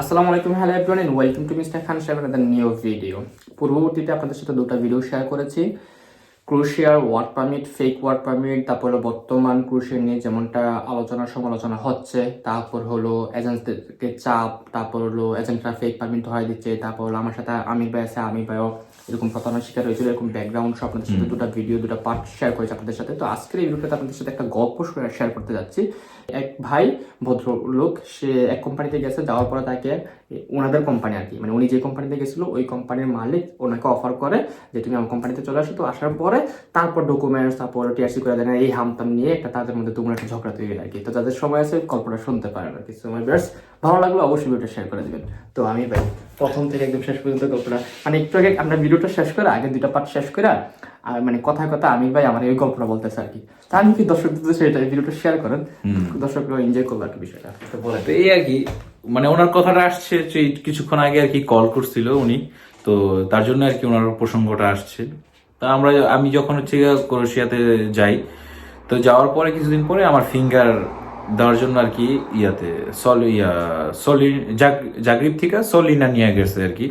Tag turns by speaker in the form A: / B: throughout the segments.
A: আসসালামু আলাইকুম, hello everyone and welcome to mister Khan Sahib the new video পূর্ববর্তীতে আপনাদের সাথে দুটো ভিডিও শেয়ার করেছি। ক্রুশিয়ার work permit fake work permit তারপর হলো বর্তমান ক্রুশিয়ার নিয়ে যেমনটা আলোচনা, সমালোচনা হচ্ছে, তারপর হলো এজেন্টদেরকে চাপ, তারপর হলো এজেন্টরা ফেক পারমিট ধরাই দিচ্ছে, তারপর হলো আমার সাথে আমির ভাই আছে, আমির ভাইও এরকম প্রতারণার শিকার হয়েছিল এরকম ব্যাকগ্রাউন্ড সব আপনাদের সাথে দুটো ভিডিও দুটো পার্ট শেয়ার করেছি আপনাদের সাথে। তো আজকের এই ভিডিওটাতে আপনাদের সাথে একটা গল্প শেয়ার করতে যাচ্ছি। এক ভাই ভদ্রলোক সে এক কোম্পানিতে গেছে যাওয়ার পরে তাকে ওনাদের কোম্পানি আর কি মানে উনি যে কোম্পানিতে গেছিল ওই কোম্পানির মালিক ওনাকে অফার করে যে তুমি আমার কোম্পানিতে চলে আসো। তো আসার পরে তারপর ডকুমেন্টস তারপর টিআরসি করে দেন এই হামতাম নিয়ে একটা তাদের মধ্যে তোমার একটা ঝগড়া তৈরি আর কি। তো যাদের সময় আছে গল্পটা শুনতে পারেন আর কি। সময় বেশ ভালো লাগল অবশ্যই ভিডিওটা শেয়ার করে দেবেন। তো আমি ভাই প্রথম থেকে একদম শেষ পর্যন্ত গল্পটা মানে একটু আগে আমরা ভিডিওটা শেষ করে আগে দুটা পার্ট শেষ করে আর মানে কথায় কথা আমি ভাই আমার এই গল্পটা বলতেছে আর কি। তা আমি কি দর্শকদের সেটা ভিডিওটা শেয়ার করেন? দর্শকরা এনজয় করব আর কি বিষয়টা। তো বলেন।
B: তো এই আর কি মানে ওনার কথাটা আসছে কিছুক্ষণ আগে আর কি কল করছিল উনি তো তার জন্য আর কি ওনার প্রসঙ্গটা আসছে। তা আমরা আমি যখন হচ্ছে গিয়ে ক্রোয়েশিয়াতে যাই তো যাওয়ার পরে কিছুদিন পরে আমার ফিঙ্গার দেওয়ার জন্য আর কি ইয়াতে ইয়া জাগরিব থেকে সলিনা নিয়ে গেছে আর কি।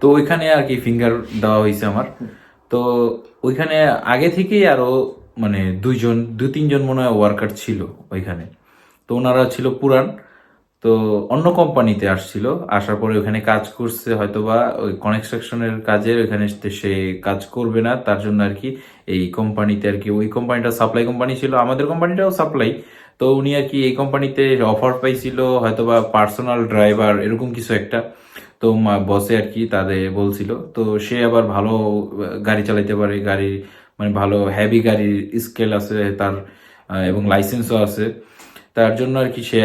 B: তো ওইখানে আর কি ফিঙ্গার দেওয়া হয়েছে আমার। তো ওইখানে আগে থেকেই আরও মানে দুইজন দু তিনজন মনে হয় ওয়ার্কার ছিল ওইখানে। তো ওনারা ছিল পুরান। তো অন্য কোম্পানিতে আসছিল, আসার পরে ওখানে কাজ করছে, হয়তোবা ওই কনস্ট্রাকশনের কাজে ওখানে সে কাজ করবে না, তার জন্য আর কি এই কোম্পানিতে আর কি, ওই কোম্পানিটা সাপ্লাই কোম্পানি ছিল, আমাদের কোম্পানিটাও সাপ্লাই তো উনি আর কি এই কোম্পানিতে অফার পাইছিল, হয়তোবা পার্সোনাল ড্রাইভার এরকম কিছু একটা, তো বসে আর কি তাদের বলছিল, তো সে আবার ভালো গাড়ি চালাইতে পারে, গাড়ি মানে ভালো হ্যাভি গাড়ির স্কেল আছে তার এবং লাইসেন্সও আছে তার জন্য আর কি সে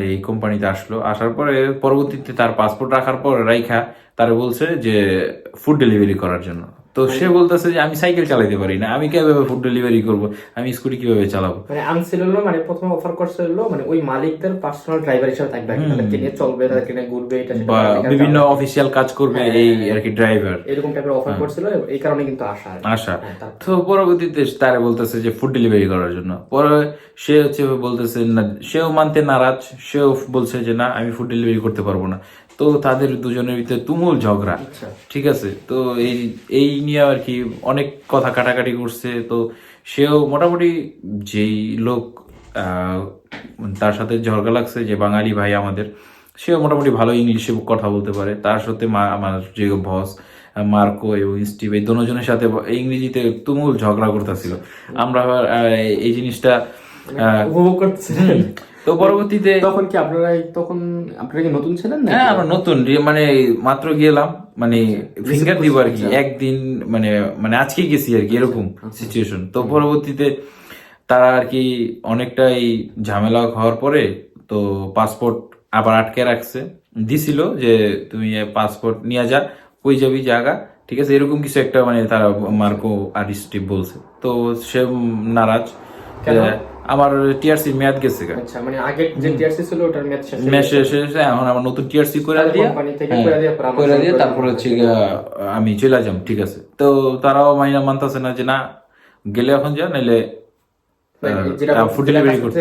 B: এই কোম্পানিতে আসলো। আসার পরে পরবর্তীতে তার পাসপোর্ট রাখার পর রাইখা তারা বলছে যে ফুড ডেলিভারি করার জন্য। তো সে বলতেছে যে আমি সাইকেল চালাইতে পারি না। আমি কীভাবে ফুড ডেলিভারি করব? আমি স্কুটি কীভাবে চালাবো?
A: মানে আনছিল মানে প্রথমে অফার করছে হলো মানে ওই মালিকদের পার্সোনাল ড্রাইভার হিসেবে থাকবে। তাদেরকে নিয়ে চলবে তাদেরকে নিয়ে ঘুরবে এটা সেটা
B: বিভিন্ন
A: চালাবে।
B: অফিসিয়াল কাজ করবে এই আর কি ড্রাইভার
A: এরকম টাইপের অফার করছিল এই কারণে কিন্তু।
B: আশা
A: হ্যাঁ, তার-
B: তো পরবর্তীতে তারে বলতেছে যে ফুড ডেলিভারি করার জন্য। পরে সে হচ্ছে বলতেছে না সেও মানতে নারাজ। সেও বলছে যে না আমি ফুড ডেলিভারি করতে পারব না। তো তাদের দুজনের ভিতরে তুমুল ঝগড়া।
A: আচ্ছা।
B: ঠিক আছে? তো এই এই নিয়ে আর কি অনেক কথা কাটাকাটি করছে। তো সেও মোটামুটি যেই লোক তার সাথে ঝগড়া লাগছে যে বাঙালি ভাই আমাদের সেও মোটামুটি ভালো ইংলিশে কথা বলতে পারে। তার সাথে মা- আমার যে বস মার্কো এবং স্টিভ এই দুজনের সাথে ইংরেজিতে তুমুল ঝগড়া করতেছিল। আমরা আবার, আহ, এই জিনিসটা আহ,
A: উপভোগ করতেছিলেন।
B: তো পরবর্তীতে
A: তখন কি আপনারা তখন আপনারা কি নতুন ছিলেন না
B: হ্যাঁ আমরা নতুন। মানে মাত্র গেলাম মানে ফিঙ্গার দিব আর কি একদিন মানে মানে আজকে গেছি আর কি এরকম সিচুয়েশন তো পরবর্তীতে তারা আর কি অনেকটাই ঝামেলা হওয়ার পরে তো পাসপোর্ট আবার আটকে রাখছে। দিছিল যে তুমি পাসপোর্ট নিয়ে যা কই যাবি জায়গা? ঠিক আছে এরকম কিছু একটা মানে তারা মার্কো আর বলছে। তো সে নারাজ। আমার টিআরসি মেয়াদ গেছে।
A: আচ্ছা মানে আগের যে টিআরসি ছিল ওটার ম্যাচ শেষ হয়ে
B: শেষ হয়েছে এখন আমার নতুন টিআরসি করে দিয়ে
A: কোম্পানি থেকে করে দিয়ে পরে আমার
B: করে দিয়ে
A: সঙ্গে
B: তারপরে হচ্ছে আমি চলে যাম ঠিক আছে। তো তারাও মাইনা মানতেছে না যে না গেলে এখন যা নাইলে
A: মানে
B: ফুড ডেলিভারি করতে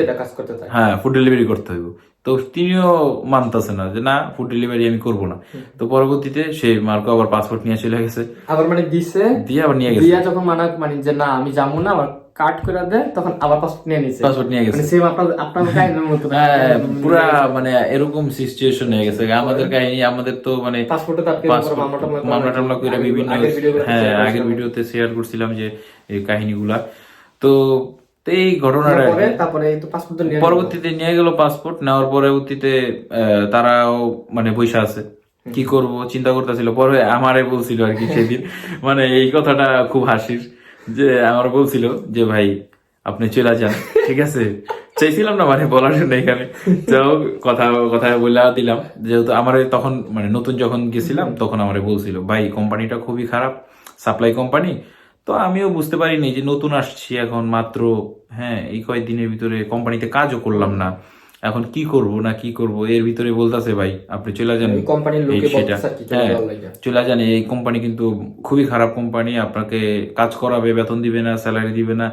B: হ্যাঁ ফুড ডেলিভারি করতে হইব। তো তিনিও মানতেছে না যে না ফুড ডেলিভারি আমি করব না। তো পরবর্তীতে সে মার্কো আবার পাসপোর্ট নিয়ে চলে গেছে।
A: আবার মানে দিছে
B: দিয়ে আবার নিয়ে গেছে।
A: দিয়া যখন মানা মানে যে না আমি যাব না আবার কাট করে দেয় তখন আবার পাসপোর্ট নিয়ে নিছে।
B: পাসপোর্ট নিয়ে গেছে।
A: মানে সেম আপনার আপনার কাহিনীর মতো।
B: হ্যাঁ পুরা মানে এরকম সিচুয়েশন হয়ে গেছে। আমাদের কাহিনী আমাদের তো মানে
A: পাসপোর্টে তার
B: মামলা টামলা করে বিভিন্ন হ্যাঁ আগের ভিডিওতে শেয়ার করছিলাম যে এই কাহিনীগুলা। তো তো এই ঘটনাটা।
A: তারপরে তো পাসপোর্ট নিয়ে
B: পরবর্তীতে নিয়ে গেল পাসপোর্ট নেওয়ার পরবর্তীতে আহ, তারাও মানে বসে আছে। কি করব চিন্তা করতেছিল। পরে আমারে বলছিল আর কি সেদিন। মানে এই কথাটা খুব হাসির। যে আমার বলছিল যে, ভাই, আপনি চলে যান, ঠিক আছে? চাইছিলাম না মানে বলার জন্য এখানে। তো কথা কথা বলে দিলাম। যেহেতু আমার তখন মানে নতুন যখন গেছিলাম, তখন আমার বলছিল ভাই, কোম্পানিটা খুবই খারাপ, সাপ্লাই কোম্পানি। তো আমিও বুঝতে পারিনি যে, নতুন আসছি এখন মাত্র হ্যাঁ এই কয়েকদিনের ভিতরে কোম্পানিতে কাজও করলাম না। এখন কি করব না কি করব এর ভিতরে বলতাছে ভাই আপনি চলে যান।
A: কোম্পানির লোকে
B: হ্যাঁ চলে যান এই কোম্পানি কিন্তু খুবই খারাপ কোম্পানি আপনাকে কাজ করাবে বেতন দিবে না স্যালারি দিবে না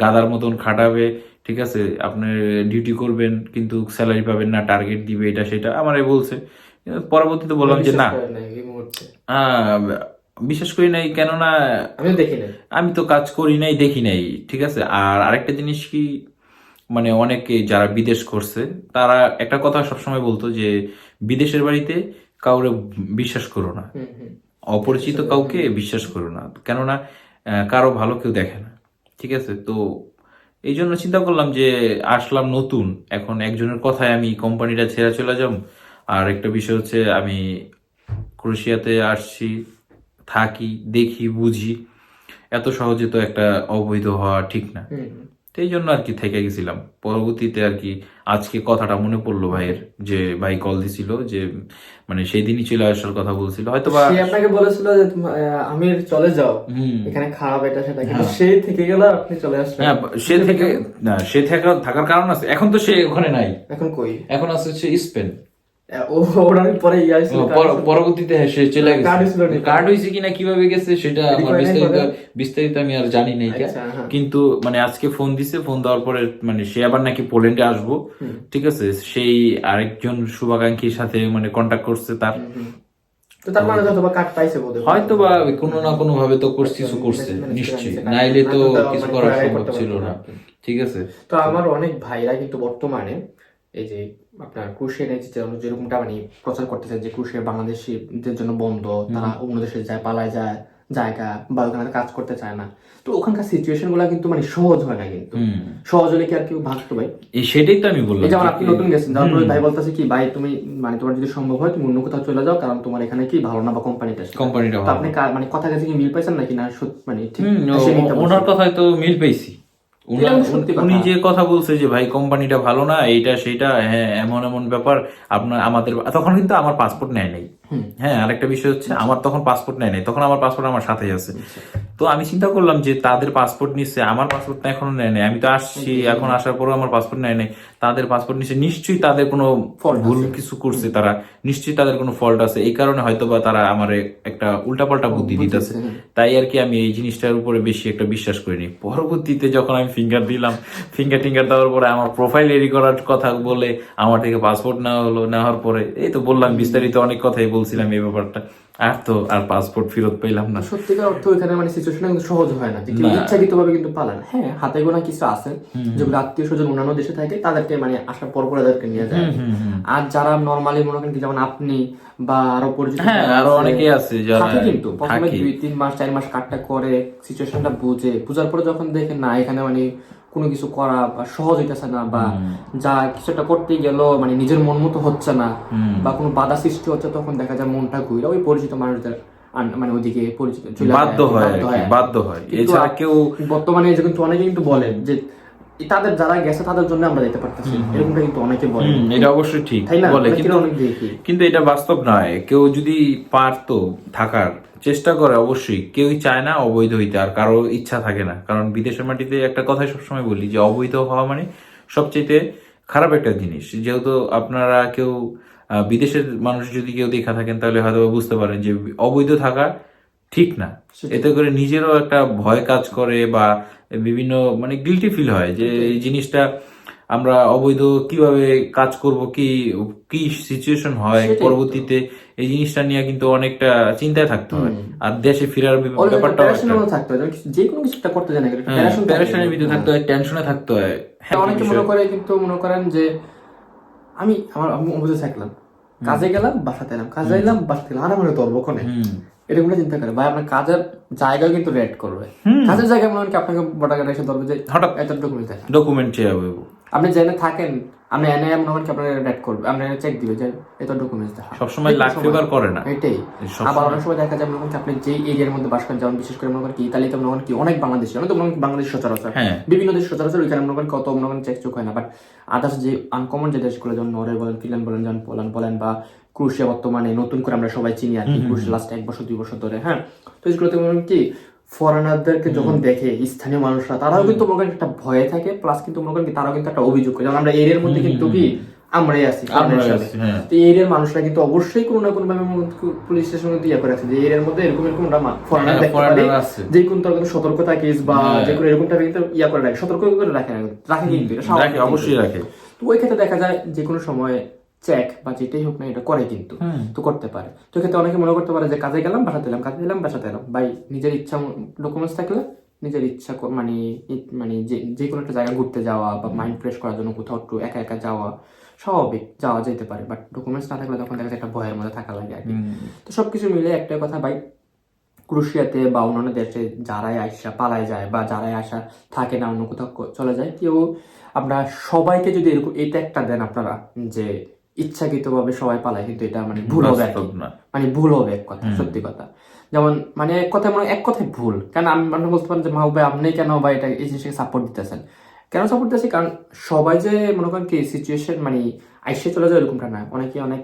B: গাদার মতন খাটাবে ঠিক আছে? আপনি ডিউটি করবেন কিন্তু স্যালারি পাবেন না টার্গেট দিবে এটা সেটা আমারে বলছে। পরবর্তীতে বললাম যে না। আহ, বিশ্বাস করি নাই কেননা
A: আমি দেখি নাই।
B: আমি তো কাজ করি নাই দেখি নাই ঠিক আছে? আর আরেকটা জিনিস কি মানে অনেকে যারা বিদেশ করছে তারা একটা কথা সবসময় বলতো যে বিদেশের বাড়িতে কাউরে বিশ্বাস করো না। অপরিচিত কাউকে বিশ্বাস করো না। কেননা কারও ভালো কেউ দেখে না। ঠিক আছে? তো এই জন্য চিন্তা করলাম যে আসলাম নতুন। এখন একজনের কথায় আমি কোম্পানিটা ছেড়ে চলে যাব আর একটা বিষয় হচ্ছে আমি ক্রোশিয়াতে আসছি থাকি দেখি বুঝি। এত সহজে তো একটা অবৈধ হওয়া ঠিক না। এই জন্য আর কি থেকে গেছিলাম। পরবর্তীতে আর কি আজকে কথাটা মনে পড়ল ভাইয়ের যে ভাই কল দিছিল যে মানে সেই দিনই চলে আসার কথা বলছিল। হয়তো বা
A: আপনাকে বলেছিল যে আমি চলে যাও। এখানে খারাপ এটা সেটা। কিন্তু সে থেকে গেল আপনি চলে আসলেন
B: হ্যাঁ সে থেকে না সে থাকার থাকার কারণ আছে। এখন তো সে ওখানে নাই।
A: এখন কই?
B: এখন আছে হচ্ছে স্পেন।
A: ওরা পরে ইয়ে
B: পর- পরবর্তীতে হ্যাঁ, সে চলে গেছে।
A: কার্ড
B: হয়েছে কিনা কীভাবে গেছে সেটা আমার বিস্তারিত বিস্তারিত আমি আর জানি নাই।
A: আচ্ছা, হ্যাঁ।
B: কিন্তু মানে আজকে ফোন দিছে ফোন দেওয়ার পরে মানে সে আবার নাকি পোল্যান্ডে আসব। ঠিক আছে? সেই আরেকজন শুভাকাঙ্ক্ষীর সাথে মানে কন্ট্যাক্ট করছে তার।
A: মানে হয়তো বা
B: কোনো না কোনো ভাবে তো কিছু করছে
A: Management
B: নিশ্চয়ই। নাইলে তো কিছু
A: করার
B: সম্ভব ছিল না। ঠিক আছে?
A: তো আমার অনেক ভাইরা কিন্তু বর্তমানে এই যে আপনার ক্রুশের এই যেরকমটা মানে প্রচার করতেছে যে ক্রুশে বাংলাদেশিদের জন্য বন্ধ তারা অন্য দেশে যায় পালায় যায় জায়গা বা ওখানে কাজ করতে চায় না। তো ওখানকার সিচুয়েশনগুলা কিন্তু মানে সহজ হয় না কিন্তু। সহজ হলে কি আর কেউ ভাগতো ভাই?
B: এই সেটাই তো আমি বললাম
A: যেমন আপনি নতুন গেছেন তারপর ভাই বলতেছে কি ভাই তুমি মানে তোমার যদি সম্ভব হয় তুমি অন্য কোথাও চলে যাও কারণ তোমার এখানে কি ভালো না বা কোম্পানিটা
B: কোম্পানিটা
A: আপনি মানে কথা কাছে কি মিল পাইছেন নাকি না সত্যি মানে ঠিক?
B: ওনার কথায় তো মিল পেয়েছি। উনি যে কথা বলছে যে ভাই কোম্পানিটা ভালো না এইটা সেটা হ্যাঁ এমন এমন ব্যাপার আপনার আমাদের তখন কিন্তু আমার পাসপোর্ট নেয় নাই। হ্যাঁ আরেকটা বিষয় হচ্ছে আমার তখন পাসপোর্ট নেয় নাই। তখন আমার পাসপোর্ট আমার সাথেই আছে। তো আমি চিন্তা করলাম যে তাদের পাসপোর্ট নিচ্ছে আমার পাসপোর্ট না এখনও নেয় নাই। আমি তো আসছি এখন আসার পরেও আমার পাসপোর্ট নেয় নাই। তাদের পাসপোর্ট নিচ্ছে নিশ্চয়ই তাদের কোনো ভুল কিছু করছে তারা। নিশ্চয়ই তাদের কোনো ফল্ট আছে। এই কারণে হয়তো বা তারা আমার একটা উল্টাপাল্টা বুদ্ধি দিতেছে। তাই আর কি আমি এই জিনিসটার উপরে বেশি একটা বিশ্বাস করিনি। পরবর্তীতে যখন আমি ফিঙ্গার দিলাম ফিঙ্গার টিঙ্গার দেওয়ার পরে আমার প্রোফাইল রেডি করার কথা বলে আমার থেকে পাসপোর্ট নেওয়া হলো নেওয়ার পরে এই তো বললাম বিস্তারিত অনেক কথাই বলছিলাম এই ব্যাপারটা। আর তো আর পাসপোর্ট ফেরত পেলাম না।
A: সত্যিকার অর্থ মানে সিচুয়েশন কিন্তু সহজ হয় না। যে কেউ ইচ্ছাকৃত কিন্তু পালান হ্যাঁ হাতে গোনা কিছু আছে। যেগুলো আত্মীয় স্বজন অন্যান্য দেশে থাকে তাদেরকে মানে আসার পর পরে তাদেরকে নিয়ে যায়। আর যারা নর্মালি মনে করেন যেমন আপনি বা আরও পরিচিত
B: হ্যাঁ আরও
A: আছে,
B: অনেকেই আছে যারা
A: কিন্তু। প্রথমে দুই তিন মাস চার মাস কাটটা করে সিচুয়েশনটা বুঝে। বুঝার পরে যখন দেখে না এখানে মানে কোনো কিছু করা বা সহজ হইতেছে না বা যা কিছু একটা করতে গেল মানে নিজের মন মতো হচ্ছে না বা কোনো বাধা সৃষ্টি হচ্ছে তখন দেখা যায় মনটা ঘুরে ওই পরিচিত মানুষদের মানে ওইদিকে পরিচিত
B: বাধ্য হয়
A: বাধ্য হয়।
B: এছাড়া কেউ
A: বর্তমানে কিন্তু অনেকে কিন্তু বলেন যে তাদের যারা গেছে তাদের জন্য আমরা যেতে পারতেছি। এরকমটা কিন্তু অনেকে বলে।
B: এটা অবশ্যই ঠিক বলে। কিন্তু কিন্তু এটা বাস্তব নয়। কেউ যদি পারতো থাকার চেষ্টা করে অবশ্যই। কেউই চায় না অবৈধ হইতে আর কারও ইচ্ছা থাকে না। কারণ বিদেশের মাটিতে একটা কথাই সবসময় বলি যে অবৈধ হওয়া মানে সবচেয়ে খারাপ একটা জিনিস। যেহেতু আপনারা কেউ বিদেশের মানুষ যদি কেউ দেখা থাকেন তাহলে হয়তো বুঝতে পারেন যে অবৈধ থাকা ঠিক না। এতে করে নিজেরও একটা ভয় কাজ করে বা বিভিন্ন মানে গিলটি ফিল হয় যে এই জিনিসটা আমরা অবৈধ কীভাবে কাজ করব কি কি সিচুয়েশন হয় পরবর্তীতে এই জিনিসটা নিয়ে কিন্তু অনেকটা চিন্তায় থাকতে হয়। আর দেশে ফেরার
A: ব্যাপারটা থাকতে হয়। যে কোনো কিছু করতে জানা গেলে
B: প্যারেশনের ভিতরে থাকতে হয় টেনশনে থাকতে হয়। হ্যাঁ,
A: অনেকে মনে করে কিন্তু মনে করেন যে আমি আমার আমি অবুঝে থাকলাম। কাজে গেলাম বাসাতে এলাম। কাজে এলাম বাসাতে এলাম। আর তো ধরবো ওখানে
B: হুম।
A: এরকম চিন্তা করে ভাই আপনার কাজের জায়গা কিন্তু রেড করবে। কাজের জায়গা মনে হয় আপনাকে বটাকাটা এসে ধরবে যে
B: হঠাৎ
A: এত ডকুমেন্ট
B: ডকুমেন্ট চেয়ে যাবে
A: আপনি জেনে থাকেন আপনি এনে মনে হয় কি আপনার রেড করবে আপনি চেক দিবে যে এত ডকুমেন্টস দেখা
B: সবসময় লাখ ফেভার করে না।
A: এটাই। আবার অনেক সময় দেখা যায় মনে করেন আপনি যে এরিয়ার মধ্যে বাস করেন যেমন বিশেষ করে মনে করেন কি ইতালিতে মনে করেন কি অনেক বাংলাদেশি অনেক মনে করেন কি বাংলাদেশ সচরাচর।
B: হ্যাঁ।
A: বিভিন্ন দেশ সচরাচর ওইখানে মনে করেন কত মনে করেন চেক চোখ হয় না বাট আদার্স যে আনকমন যে দেশগুলো যেমন নরওয়ে বলেন ফিনল্যান্ড বলেন যেমন পোল্যান্ড বলেন বা ক্রুশিয়া বর্তমানে নতুন করে আমরা সবাই চিনি আর কি ক্রুশিয়া লাস্ট এক বছর দুই বছর ধরে হ্যাঁ? তো এগুলোতে মনে কি ফরেনারদেরকে যখন দেখে স্থানীয় মানুষরা তারাও কিন্তু মনে করেন একটা ভয়ে থাকে প্লাস কিন্তু মনে করেন তারাও কিন্তু একটা অভিযোগ করে যেমন আমরা এরিয়ার মধ্যে কিন্তু কি আমরাই আছি
B: হ্যাঁ।
A: তো এরিয়ার মানুষরা কিন্তু অবশ্যই কোনো না কোনো ভাবে পুলিশ স্টেশন কিন্তু ইয়ে করে আছে যে এরিয়ার মধ্যে এরকম এরকম ফরেনার
B: হ্যাঁ,
A: দেখতে পারি। যে কোন তরফ থেকে সতর্ক থাকিস বা
B: হ্যাঁ।
A: যে কোনো এরকম টাইপের কিন্তু ইয়া করে রাখে সতর্ক করে রাখে না রাখে কিন্তু
B: রাখে
A: কিন্তু।
B: অবশ্যই রাখে
A: তো ওই ক্ষেত্রে দেখা যায় যে কোনো সময় চেক বা যেটাই হোক না এটা করে কিন্তু। তো করতে পারে। তো এক্ষেত্রে অনেকে মনে করতে পারে যে কাজে গেলাম বাসাতে এলাম কাজে গেলাম বাসাতে এলাম ভাই নিজের ইচ্ছা ডকুমেন্টস থাকলে নিজের ইচ্ছা মানে মানে যে যে কোনো একটা জায়গা ঘুরতে যাওয়া বা মাইন্ড ফ্রেশ করার জন্য কোথাও একটু একা একা যাওয়া স্বাভাবিক যাওয়া যেতে পারে। বাট ডকুমেন্টস না থাকলে তখন দেখা যায় একটা ভয়ের মধ্যে থাকা লাগে আর কি। তো সবকিছু মিলে একটাই কথা ভাই ক্রুশিয়াতে বা অন্যান্য দেশে যারাই আসা পালায় যায় বা যারাই আসা থাকে না অন্য কোথাও চলে যায় কেউ আমরা সবাইকে যদি এরকম এটা একটা দেন আপনারা যে ইচ্ছাকৃতভাবে সবাই পালায় কিন্তু এটা মানে ভুল হবে মানে ভুল হবে এক কথা সত্যি কথা। যেমন মানে এক কথা মানে এক কথায় ভুল। কারণ আমি মানে বলতে পারেন যে মাহবুব ভাই আপনি কেন বা এটা এই জিনিসটাকে সাপোর্ট দিতেছেন? কেন সাপোর্ট দিতেছি? কারণ সবাই যে মনে করেন কি সিচুয়েশন মানে আইসে চলে যায় এরকমটা না। অনেকে অনেক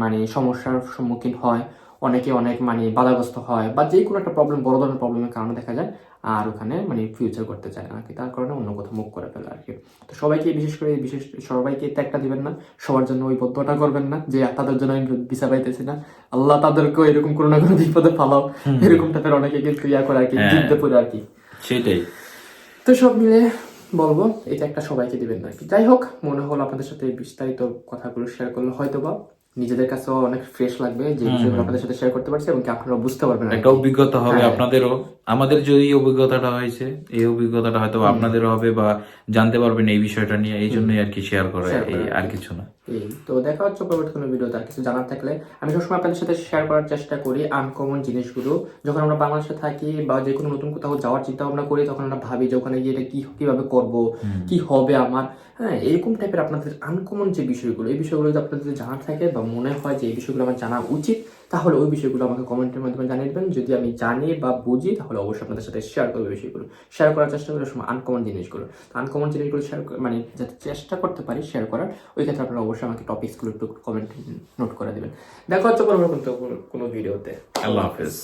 A: মানে সমস্যার সম্মুখীন হয় অনেকে অনেক মানে বাধাগ্রস্ত হয় বা যে কোনো একটা প্রবলেম বড় ধরনের প্রবলেমের কারণে দেখা যায় আর ওখানে মানে ফিউচার করতে চায় না আর কি। তার কারণে অন্য কোথাও মুখ করে ফেলে আর কি। তো সবাইকে বিশেষ করে বিশেষ সবাইকে ত্যাগটা দিবেন না। সবার জন্য ওই বদ্ধটা করবেন না যে তাদের জন্য আমি ভিসা পাইতেছি না। আল্লাহ তাদেরকেও এরকম কোনো না কোনো বিপদে ফালাও। এরকম টাইপের অনেকে কিন্তু ইয়া করে আর কি
B: হ্যাঁ।
A: জিততে পড়ে আর কি।
B: সেটাই।
A: তো সব মিলে বলব এটা একটা সবাইকে দিবেন না আর কি। যাই হোক মনে হলো আপনাদের সাথে বিস্তারিত কথাগুলো শেয়ার করলে হয়তো বা নিজেদের কাছেও অনেক ফ্রেশ লাগবে যে বিষয়গুলো আপনাদের সাথে শেয়ার করতে পারছি এবং কি আপনারা বুঝতে পারবেন
B: একটা অভিজ্ঞতা হবে
A: হ্যাঁ।
B: আপনাদেরও। আমাদের যে এই অভিজ্ঞতাটা হয়েছে এই অভিজ্ঞতাটা হয়তো আপনাদেরও হবে বা জানতে পারবেন এই বিষয়টা নিয়ে এই জন্যই আর কি শেয়ার করা এই আর কিছু না।
A: তো দেখা হচ্ছে পরবর্তী কোনো ভিডিওতে আর কিছু জানার থাকলে আমি সবসময় আপনাদের সাথে শেয়ার করার চেষ্টা করি আনকমন জিনিসগুলো। যখন আমরা বাংলাদেশে থাকি বা যে কোনো নতুন কোথাও যাওয়ার চিন্তা ভাবনা করি তখন আমরা ভাবি যে ওখানে গিয়ে এটা কি কীভাবে করব কি হবে আমার? হ্যাঁ এরকম টাইপের আপনাদের আনকমন যে বিষয়গুলো এই বিষয়গুলো যদি আপনাদের জানার থাকে বা মনে হয় যে এই বিষয়গুলো আমার জানা উচিত তাহলে ওই বিষয়গুলো আমাকে কমেন্টের মাধ্যমে জানিয়ে দেবেন। যদি আমি জানি বা বুঝি তাহলে অবশ্যই আপনাদের সাথে শেয়ার করবে বিষয়গুলো। শেয়ার করার চেষ্টা করবে সময় আনকমন জিনিসগুলো। তো আনকমন জিনিসগুলো শেয়ার মানে যাতে চেষ্টা করতে পারি শেয়ার করার, ওই ক্ষেত্রে আপনারা অবশ্যই আমাকে টপিকসগুলো একটু কমেন্ট নোট করে দেবেন। দেখা হচ্ছে কোনো- কোনো ভিডিওতে
B: আল্লাহ হাফেজ।